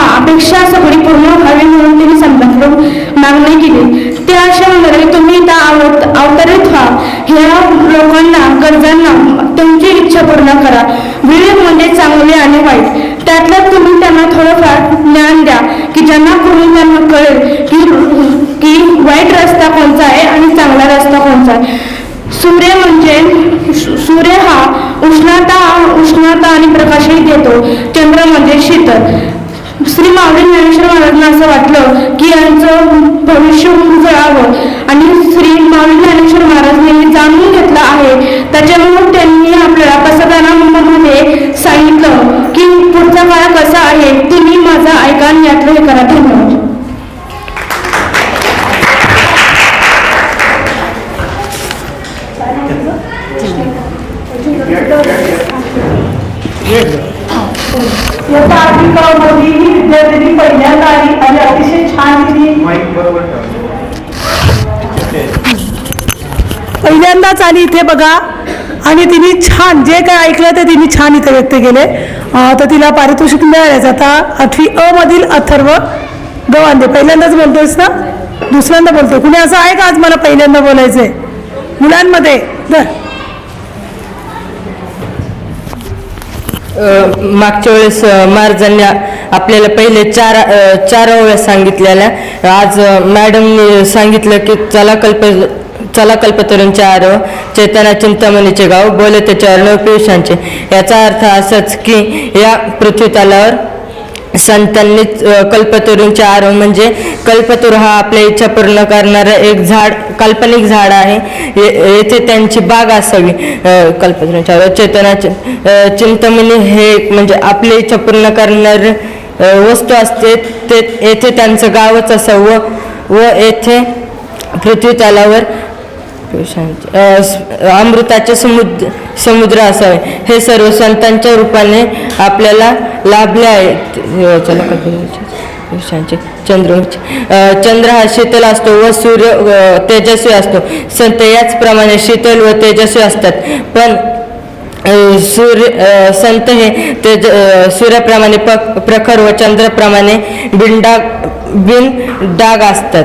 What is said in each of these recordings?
अपेक्षा सगळी पूर्ण व्हावी म्हणून तिने संबंध मागणी केली. ते अशा म्हणाले तुम्ही इथं आवत अवतरित व्हा. ह्या लोकांना गरजांना तुमची इच्छा पूर्ण करा. विवेक म्हणजे चांगले आणि वाईट. त्यातलं तुम्ही त्यांना थोडंफार ज्ञान द्या. याचा आर्थिकामध्ये ही विद्यार्थी पहिल्यांदा आली आणि अतिशय छान तिने माईक बरोबर ठेवा. पहिल्यांदाच आली इथे बघा. आणि तिने छान जे काय ऐकलं ते तिने छान इथे व्यक्त केले. अं, तर तिला पारितोषिक मिळाल्याचं. आता आठवी अ मधील अथर्व गवांदे. पहिल्यांदाच बोलतोयस ना? दुसऱ्यांदा बोलतोय. कुणी असं आहे का आज मला पहिल्यांदा बोलायचंय? मुलांमध्ये. दर मागच्या वेळेस महाराजांनी आपल्याला पहिले चार चार ओव्या सांगितलेल्या. आज मॅडमने सांगितलं की चला कल्प चला कल्पतरूंचे आरव चैतन्य चिंतामणीचे गाव बोले त्याच्यावर नवपियुषांचे याचा अर्थ असाच की या पृथ्वी तलावर संतांनी अ, कल्पतरूंचे आरव म्हणजे कल्पतरू हा आपल्या इच्छा पूर्ण करणारा एक झाड काल्पनिक झाड आहे. येथे त्यांची बाग असावी. कल्पतरूंच्या आरव चेतनाचे चिंतमणी हे एक म्हणजे आपली इच्छा पूर्ण करणार वस्तू असते. ते येथे त्यांचं गावच असावं व येथे पृथ्वी तलावर अमृताचे समुद्र समुद्र असावे. हे सर्व संतांच्या रूपाने आपल्याला लाभले आहेत. चला पुरुषांचे- चंद्र चंद्र हा शीतल असतो व सूर्य तेजस्वी असतो. संत याचप्रमाणे शीतल व तेजस्वी असतात. पण सूर्य संत हे तेज सूर्याप्रमाणे प प्रखर व चंद्राप्रमाणे बिनडाग बिन डाग असतात.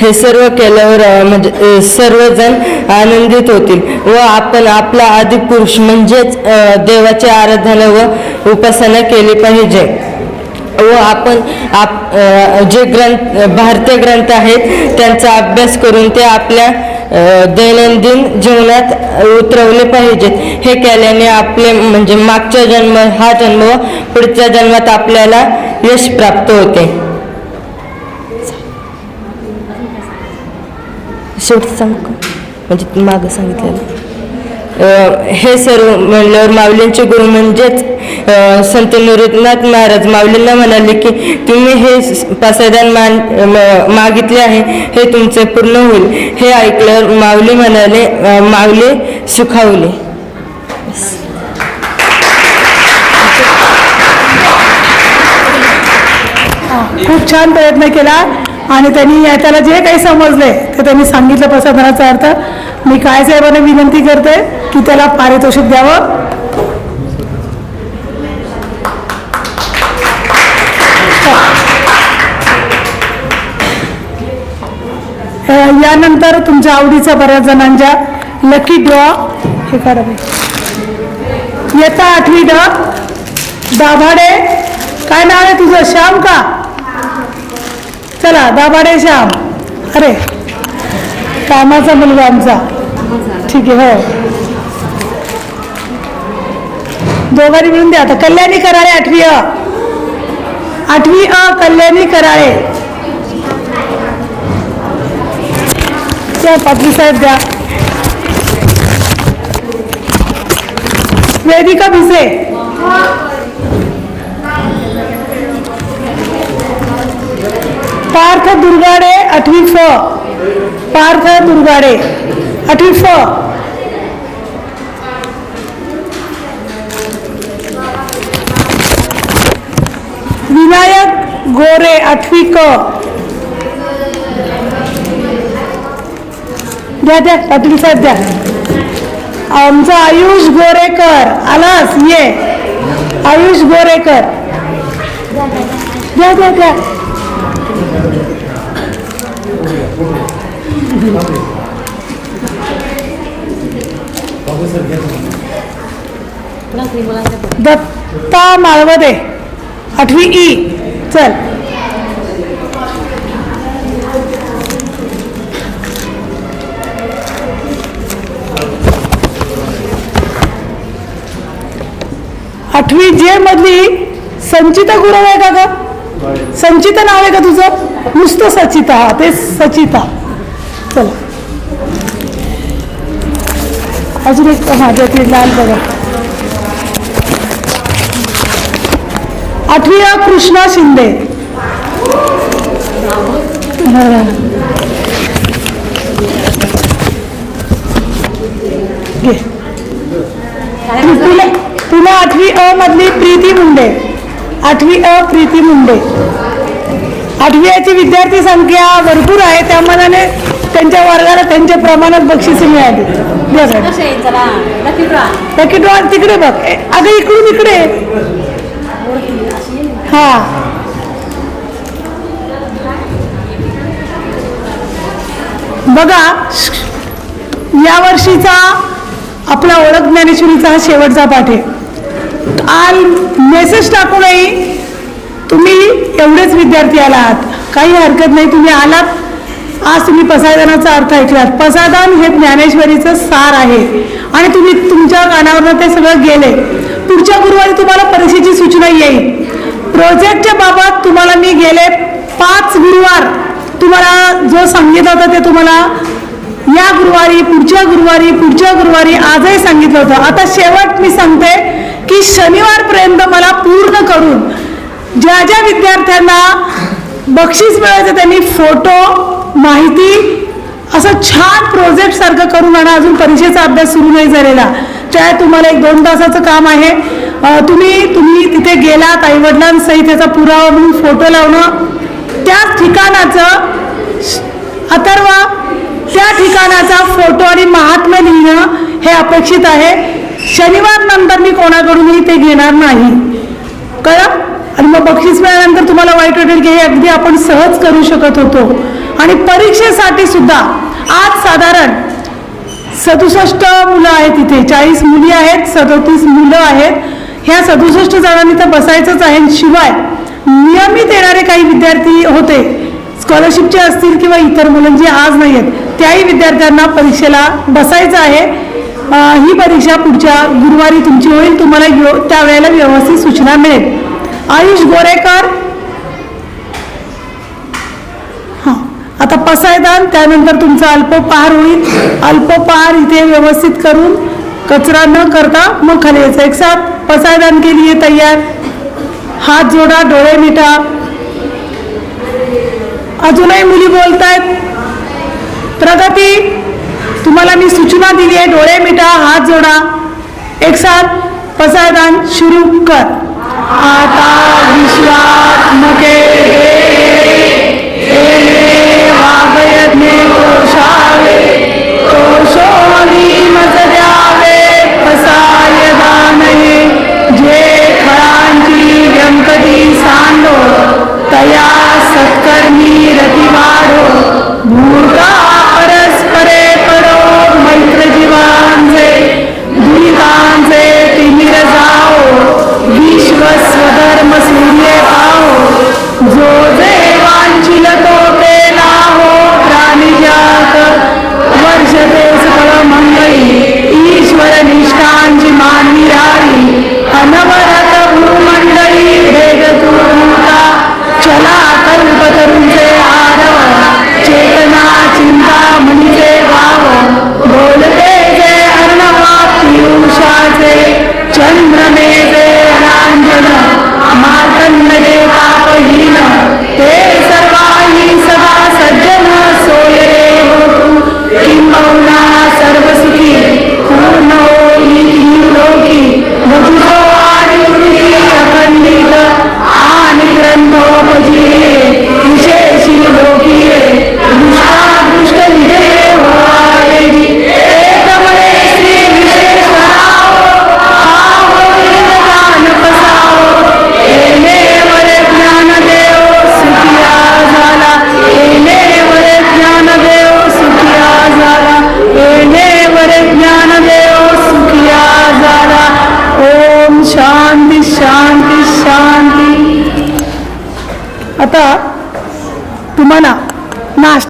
हे सर्व केल्यावर म्हणजे सर्वजण आनंदित होतील व आपण आपला आदिपुरुष म्हणजेच देवाची आराधना व उपासना केली पाहिजे. व आपण आप जे ग्रंथ भारतीय ग्रंथ आहेत त्यांचा अभ्यास करून ते आपल्या दैनंदिन जीवनात उतरवले पाहिजेत. हे केल्याने आपले म्हणजे मागचा जन्म हा जन्म व पुढच्या जन्मात आपल्याला यश प्राप्त होते. शेवटी सांग म्हणजे मागं सांगितलेलं. हे सर्व म्हणल्यावर माऊलींचे गुरु म्हणजेच संत निवृत्तनाथ महाराज माऊलींना म्हणाले की तुम्ही हे स- मान म- मागितले आहे हे तुमचे पूर्ण होईल. हे ऐकल्यावर माऊली म्हणाले माऊली सुखावले. खूप छान प्रयत्न केला. आणि त्यांनी त्याला जे काही समजले ते त्यांनी सांगितलं प्रसादनाचा अर्थ. मी काय साहेबांना विनंती करते की त्याला पारितोषिक द्यावं. यानंतर तुमच्या आवडीचा बऱ्याच जणांच्या लकी ड्रॉ हे करावे येता आठवी ड दाभाडे. काय नाव आहे तुझं? श्याम का? चला दाभाडे श्याम. अरे कामाचा मुलगा आमचा. ठीक आहे हो. दोघांनी मिळून द्या. आता कल्याणी कराळे आठवी अ. आठवी अ कल्याणी कराळे. पाटली साहेब द्या. वेदिका भिसे. पार्थ दुर्गाडे आठवी फ. पार्थ दुर्गाडे आठवी फ. विनायक गोरे आठवी क. द्या द्या पाटील साहेब द्या. आमचा आयुष गोरेकर आलास? ये. आयुष गोरेकर. द्या द्या द्या. दत्ता माळवदे आठवी ई. चल. आठवी जे मधली संचिता गुरव आहे का ग? संचिता नाव आहे का तुझं? नुसतं सचिता ते सचिता. चला. अजून एक माझ्या ते लाल बघा. आठवी कृष्णा शिंदे. तुला तुला आठवी अ मधली प्रीती मुंडे. आठवी अ प्रीती मुंडे. आठवी ची विद्यार्थी संख्या भरपूर आहे. त्या मनाने त्यांच्या वर्गाला त्यांच्या प्रमाणात बक्षिसे मिळाली. लकी ड्रॉ तिकडे बघ. अगं इकडून इकडे. हा. बघा या वर्षीचा आपला ओळख ज्ञानेश्वरीचा हा शेवटचा पाठ आहे. काल मेसेज टाकूनही तुम्ही एवढेच विद्यार्थी आलात. काही हरकत नाही तुम्ही आलात. आज तुम्ही पसायदानाचा अर्थ ऐकलात. पसायदान हे ज्ञानेश्वरीचं सार आहे. आणि तुम्ही तुमच्या कानावरनं ते सगळं गेले. पुढच्या गुरुवारी तुम्हाला परीक्षेची सूचना येईल. प्रोजेक्टच्या बाबत तुम्हाला मी गेले पाच गुरुवार. तुम्हाला जो सांगितलं होतं ते तुम्हाला या गुरुवारी पुढच्या गुरुवारी पुढच्या गुरुवारी आजही सांगितलं होतं. आता शेवट मी सांगते की शनिवारपर्यंत मला पूर्ण करून ज्या ज्या विद्यार्थ्यांना बक्षीस मिळायचं त्यांनी फोटो माहिती असं छान प्रोजेक्ट सारखं करून आणा. अजून परीक्षेचा अभ्यास सुरू नाही झालेला. त्या तुम्हाला एक दोन तासाचं काम आहे. तुम्ही तुम्ही तिथे गेलात आईवडिलांसहित त्याचा पुरावा म्हणून फोटो लावणं. त्याच ठिकाणाचं अथर्वा त्या ठिकाणाचा फोटो आणि महात्म्य लिहिणं हे अपेक्षित आहे. शनिवार नंतर मी कोणाकडूनही ते घेणार नाही. कळलं? आणि मग बक्षीस मिळाल्यानंतर तुम्हाला वाईट वाटेल की हे अगदी आपण सहज करू शकत होतो. आणि परीक्षेसाठी सुद्धा आज साधारण सदुसष्ट मुलं आहेत इथे. चाळीस मुली आहेत सदोतीस मुलं आहेत. ह्या सदुसष्ट जणांनी तर बसायचंच आहे. शिवाय नियमित येणारे काही विद्यार्थी होते स्कॉलरशिपचे असतील किंवा इतर मुलं जे आज नाही आहेत त्याही विद्यार्थ्यांना परीक्षेला बसायचं आहे. ही परीक्षा पुढच्या गुरुवारी तुमची होईल. तुम्हाला यो त्यावेळेला व्यवस्थित सूचना मिळेल. आयुष गोरेकर. हां आता पसायदान त्यानंतर तुमचा अल्पोपहार होईल. अल्पोपहार इथे व्यवस्थित करून कचरा न करता मग खाली यायचं. एक साथ पसायदान के लिए तयार. हात जोडा डोळे मिठा अजूनही मुली बोलत आहेत प्रगती तुम्हाला मी सूचना दिली आहे डोळे मिठा हात जोडा. एक साथ पसायदान सुरू कर. आता विश्वात्मके वागयज्ञे कोशावे कोशोनी आता तुम्हाला